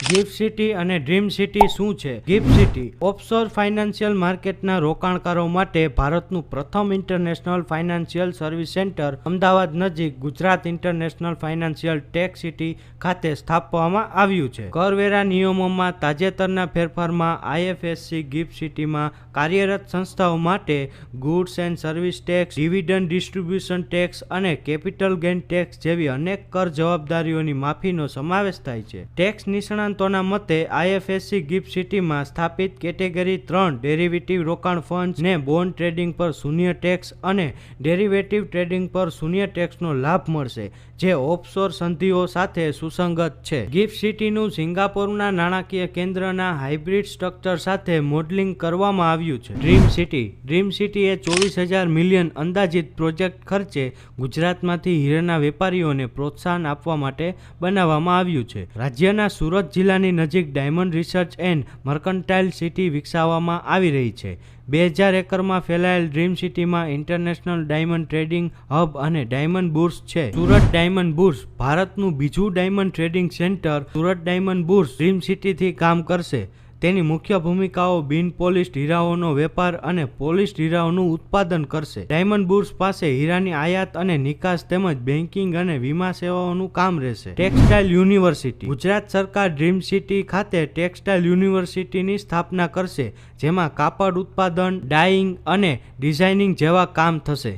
Gift city અને dream city શું છે? ગિફ્ટ સિટી, ઓફશોર ફાઇનાન્શિયલ માર્કેટના રોકાણકારો માટે ભારતનું પ્રથમ international financial service centre Ahmedabad નજીક Gujarat international financial tech city ખાતે સ્થાપવામાં આવ્યું છે. કરવેરા નિયમોમાં તાજેતરના ફેરફારમાં આઈએફએસસી ગિફ્ટ સિટીમાં કાર્યરત સંસ્થાઓ માટે goods and service tax, dividend distribution tax અને કેપિટલ ગેઇન ટેક્સ જેવી અનેક કર જવાબદારીઓની માફીનો સમાવેશ થાય છે. ટેક્સ નિષ્ણાંતોના મતે, આઈએફએસસી ગિફ્ટ સિટીમાં સ્થાપિત કેટેગરી ત્રણ ડેરિવેટિવ રોકાણ ફંડ ને બોન્ડ ટ્રેડિંગ પર શૂન્ય ટેક્સ અને ડેરિવેટિવ ટ્રેડિંગ પર શૂન્ય ટેક્સનો લાભ મળશે, જે ઓફશોર સંધિઓ સાથે સુસંગત છે. ગિફ્ટ સિટીનું સિંગાપોરના નાણાકીય કેન્દ્રના હાઇબ્રિડ સ્ટ્રક્ચર સાથે મોડલિંગ કરવામાં આવ્યું છે. ડ્રીમ સિટી, ડ્રીમ સિટીએ ચોવીસ હજાર મિલિયન અંદાજિત પ્રોજેક્ટ ખર્ચે ગુજરાતમાંથી હીરાના વેપારીઓને પ્રોત્સાહન આપવા માટે બનાવવામાં આવ્યું છે. રાજ્યના સુરત જિલ્લાની નજીક diamond research and mercantile city વિકસાવવામાં આવી રહી છે. બે હજાર એકરમાં ફેલાયેલ ડ્રીમ સિટીમાં ઇન્ટરનેશનલ ડાયમંડ ટ્રેડિંગ હબ અને ડાયમંડ બુર્સ છે. સુરત ડાયમંડ બુર્સ ભારતનું બીજું diamond trading centre Surat diamond bourse dream સિટીથી કામ કરશે. તેની મુખ્ય ભૂમિકાઓ બિન પોલિશ્ડ હીરાઓનો વેપાર અને પોલિશ્ડ હીરાઓનું ઉત્પાદન કરશે. ડાયમંડ બુર્સ પાસે હીરાની આયાત અને નિકાસ તેમજ બેન્કિંગ અને વીમા સેવાઓનું કામ રહેશે. Textile university. ગુજરાત સરકાર ડ્રીમ સિટી ખાતે ટેક્સટાઇલ યુનિવર્સિટીની સ્થાપના કરશે, જેમાં કાપડ ઉત્પાદન, ડાઇંગ અને ડિઝાઇનિંગ જેવા કામ થશે.